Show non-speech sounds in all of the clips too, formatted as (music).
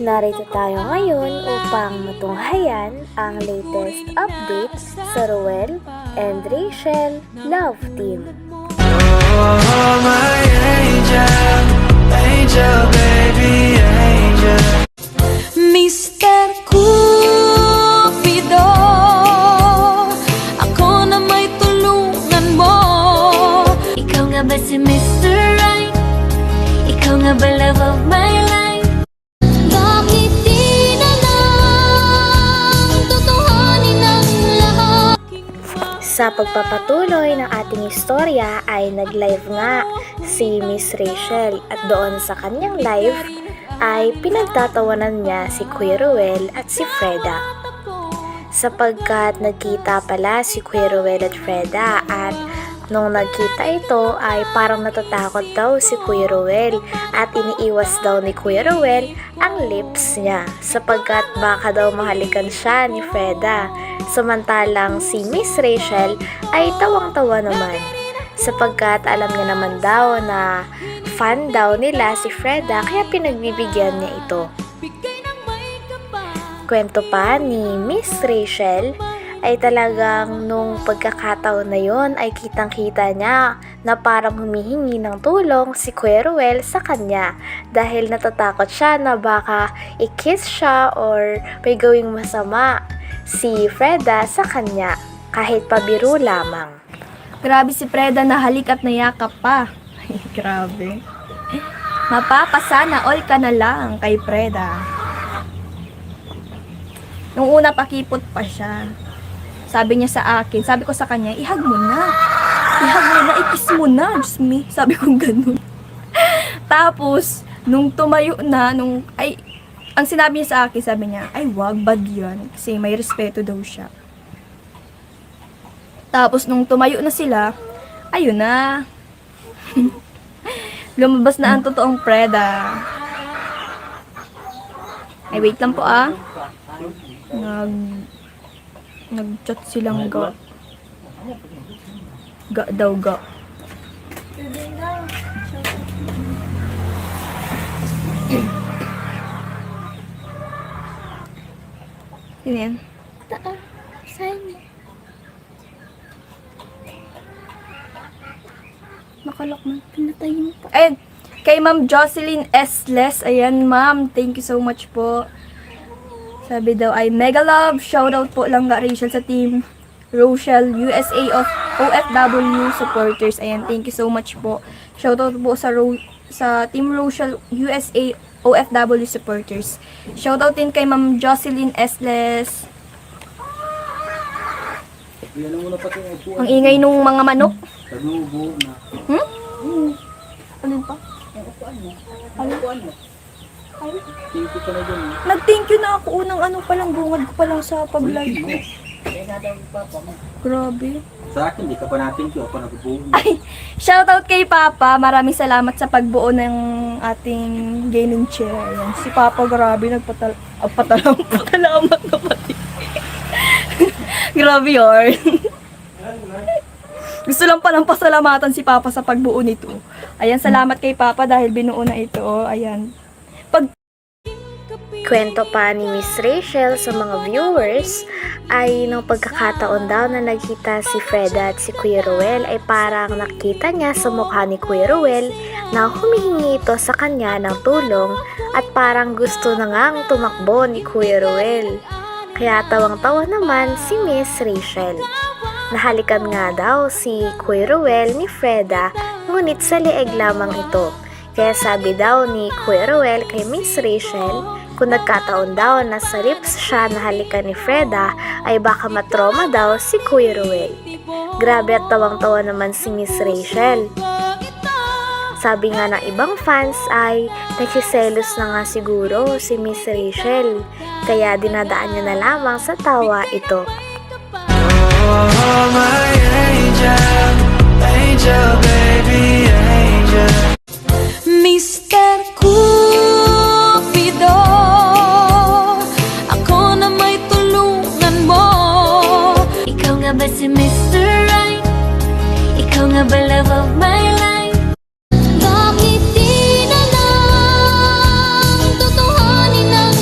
Narito tayo ngayon upang matunghayan ang latest updates sa Ruel and Rachel Love Team. Oh, my Sa pagpapatuloy ng ating istorya ay nag-live nga si Miss Rachel at doon sa kanyang live ay pinagtatawanan niya si Kuya Ruel at si Freda. Sapagkat nagkita pala si Kuya Ruel at Freda at nung nagkita ito ay parang natatakot daw si Kuya Ruel at iniiwas daw ni Kuya Ruel ang lips niya sapagkat baka daw mahalikan siya ni Freda. Samantalang si Miss Rachel ay tawang-tawa naman sapagkat alam niya naman daw na fan daw nila si Freda kaya pinagbibigyan niya ito. Kwento pa ni Miss Rachel ay talagang nung pagkakataon na yon ay kitang-kita niya na parang humihingi ng tulong si Kuya Ruel sa kanya dahil natatakot siya na baka i-kiss siya or may gawing masama si Freda sa kanya kahit pabiro lamang. Grabe si Preda na halik at nayakap pa. (laughs) Ay, grabe. Mapapasana all ka na lang kay Preda. Nung una pakipot pa siya. Sabi niya sa akin, sabi ko sa kanya, ihag mo na. Ihag mo na, ikis mo na. Diyos me. Sabi ko ganun. (laughs) Tapos, nung tumayo na, nung, ay, ang sinabi niya sa akin, sabi niya, ay wag, bad yan. Kasi may respeto daw siya. Tapos nung tumayo na sila, ayun na. (laughs) Lumabas na ang totoong Preda. Ay, wait lang po ah. Nag... Nag-chat silang ga. Ga daw ga. Sino yan? Nakalok man. Pinatay mo pa. Ayun. Kay Ma'am Jocelyn S. Les. Ayan, ma'am. Thank you so much po. Sabi daw ay mega love. Shoutout po lang nga Rachel sa team. Rochelle, USA of OFW supporters. Ayan, thank you so much po. Shoutout po sa Ro- sa Team Rochelle USA OFW supporters. Shoutout din kay Ma'am Jocelyn S. Les. Ang ingay nung mga manok. Hmm? Alin pa? Nag-thank you na ako unang ano pa lang, bungad ko pa lang sa pag-live ko. Grabe. Sa akin, di ka pa natin ko. Ako nagbubuo. Ay, shoutout kay Papa. Maraming salamat sa pagbuo ng ating gaming chair. Ayan. Si Papa, grabe, nagpatal... Ah, patalam, (laughs) patalamat na pati. (laughs) grabe yun. (laughs) Gusto lang palang pasalamatan si Papa sa pagbuo nito. Ayan, salamat kay Papa dahil binuo na ito. Ayan. Pag Kwento pa ni Miss Rachel sa mga viewers ay nung pagkakataon daw na nagkita si Freda at si Kuya Ruel ay parang nakita niya sa mukha ni Kuya Ruel na humihingi ito sa kanya ng tulong at parang gusto na ngang tumakbo ni Kuya Ruel. Kaya tawang-tawa naman si Miss Rachel. Nahalikan nga daw si Kuya Ruel ni Freda ngunit sa leeg lamang ito. Kaya sabi daw ni Kuya Ruel kay Miss Rachel, kung nagkataon daw na sa lips siya nahalikan ni Freda, ay baka matroma daw si Kuya Ruel. Grabe at tawang-tawa naman si Miss Rachel. Sabi nga ng ibang fans ay nagsiselos na nga siguro si Miss Rachel, kaya dinadaan niya na lamang sa tawa ito. Oh, my angel, angel, baby, angel. Mr. Cupido ba si Mr. Right? Ikaw nga ba love of my life? Bakit di na lang Tutuhanin ang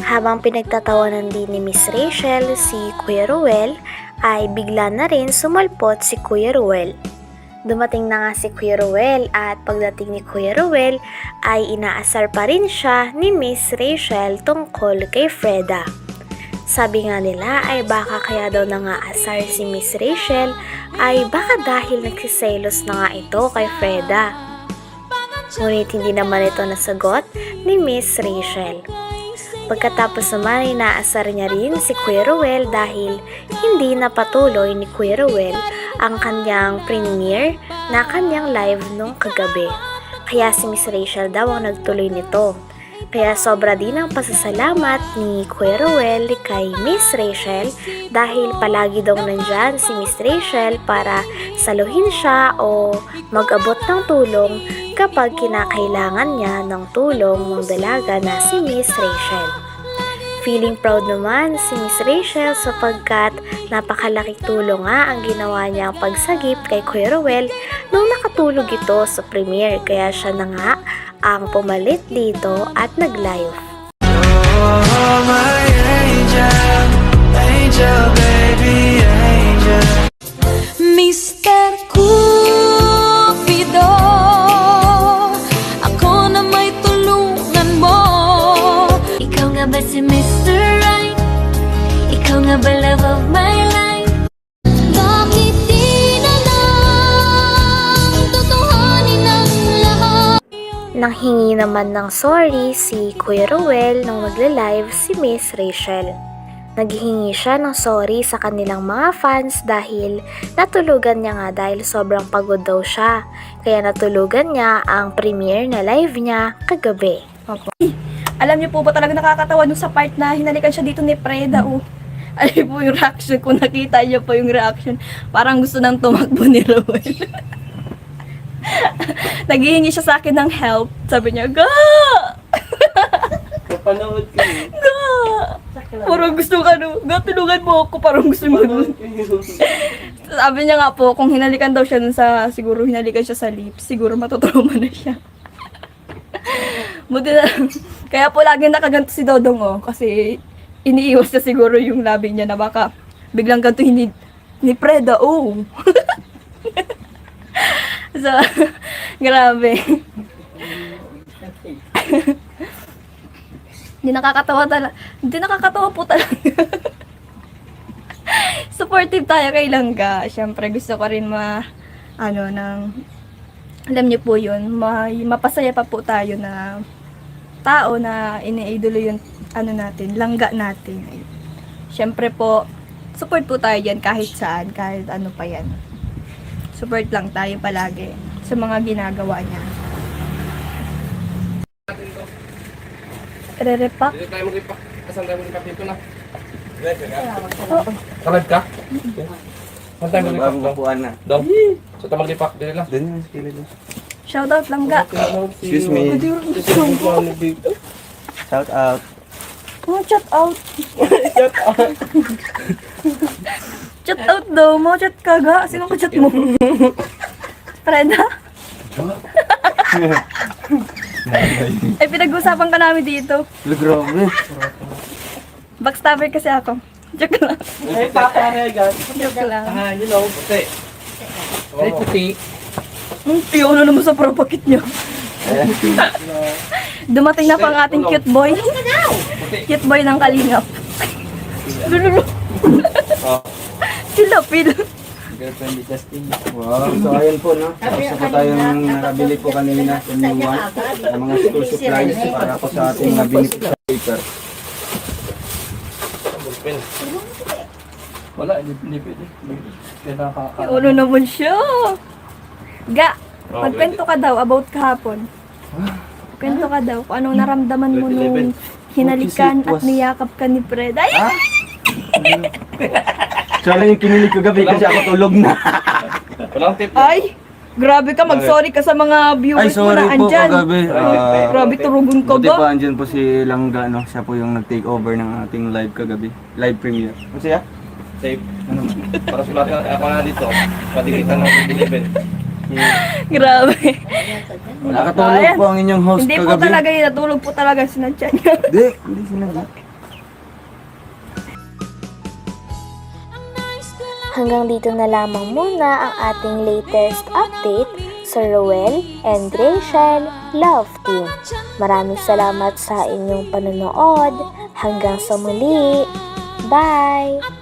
Habang pinagtatawanan din ni Miss Rachel si Kuya Ruel, ay bigla na rin sumulpot si Kuya Ruel. Dumating na nga si Kuya Ruel at pagdating ni Kuya Ruel ay inaasar pa rin siya ni Miss Rachel tungkol kay Freda. Sabi nga nila ay baka kaya daw nangaasar si Miss Rachel ay baka dahil nagsiselos na nga ito kay Freda. Ngunit hindi naman ito nasagot ni Miss Rachel. Pagkatapos naman ay naasar niya rin si Ruel dahil hindi napatuloy ni Ruel ang kanyang premiere na kanyang live nung kagabi. Kaya si Miss Rachel daw ang nagtuloy nito. Kaya sobra din ang pasasalamat ni Kuya Ruel kay Miss Rachel dahil palagi daw nandyan si Miss Rachel para saluhin siya o mag-abot ng tulong kapag kinakailangan niya ng tulong ng dalaga na si Miss Rachel. Feeling proud naman si Miss Rachel sapagkat napakalaking tulong nga ang ginawa niyang pagsagip kay Kuya Ruel nung nakatulog ito sa premiere kaya siya na nga ang pumalit dito at nag-live. Oh, my angel, angel, baby, Nanghingi naman ng sorry si Kuya Ruel nung nagle-live si Miss Rachel. Naghihingi siya ng sorry sa kanilang mga fans dahil natulugan niya nga dahil sobrang pagod daw siya. Kaya natulugan niya ang premiere na live niya kagabi. Alam niyo po ba talaga nakakatawa nung sa part na hinalikan siya dito ni Preda, oh. (laughs) Niyo po yung reaction, kung nakita niyo po yung reaction, parang gusto nang tumakbo ni Rowell. (laughs) (laughs) Naghihingi siya sa akin ng help. Sabi niya, Ga! Kapanood ko eh. Ga! Parang gusto ka, no? Ga, tulungan mo ako. Parang gusto mo. (laughs) Sabi niya nga po, kung hinalikan daw siya dun sa, siguro hinalikan siya sa lips, siguro matutrauma na siya. (laughs) Buti na lang. Kaya po lagi nakaganto si Dodong, oh. Kasi iniiwas niya siguro yung labi niya na baka biglang ganito ni, ni Preda, oh. So, (laughs) grabe. (laughs) Hindi nakakatawa talaga. Hindi nakakatawa po talaga. (laughs) Supportive tayo kay Langga. Siyempre, gusto ko rin ma, ano, ng, alam niyo po yun, ma, mapasaya pa po tayo na tao na iniidolo yung, ano natin, langga natin. Siyempre po, support po tayo yan kahit saan, kahit ano pa yan. Support lang tayo palagi sa mga ginagawa niya. Re-repack? Dito tayo mag-ipak. Asan tayo mag-ipak dito na? Sa live ka? Saan tayo mag-ipak daw? Kukuhaan na. Daw? Saan tayo mag-ipak? Dito lang. Doon yung skillet mo. Shoutout langga. Excuse me. Shout out. Oh, chat out. (laughs) chat out daw mo. Chat ka ga. Sino ka chat mo? (laughs) Preda? (laughs) Ay, pinag-usapan ka namin dito. Grabe. Backstabber kasi ako. Joke lang. Ay, paparegan. Joke lang. Ah, you know, puti. Ay, puti. Hmm, piyo na naman sa propakit niya. Dumating na pa ang ating cute boy. Cute boy ng kalingap. Oh. (laughs) Sila, pil. Girlfriend ni Justin. Wow. So, ayun po, no? Tapos po tayong nakabili po kanina sa new one. Ng mga school supplies para po sa ating nabili po sa paper. Wala, hindi pwede. Kaya nakaka... Ulo naman siya. Ga, Oh, magkwento ka daw about kahapon. Kwento ka daw kung anong naramdaman mo nung hinalikan at niyakap ka ni Fred. Ay! Siya lang yung kinilig ko gabi kasi ako tulog na. Walang tip. Ay! Grabe ka, mag-sorry ka sa mga Ay, viewers mo sorry na po andyan. kagabi. Ah, Grabe, turugon ka Buti ba? pa andyan po si Langga, no? Siya po yung nag-take over ng ating live kagabi. Live premiere. Ano siya? Safe. Para sa lahat ng ako na dito. Pati kita ng event. Grabe. Nakatulog po ang inyong host Hindi po kagabi. talaga yun, natulog po talaga sinadya niya. Hindi, hindi sinabi. Hanggang dito na lamang muna ang ating latest update sa Roel and Rachel Love Team. Maraming salamat sa inyong panonood. Hanggang sa muli. Bye!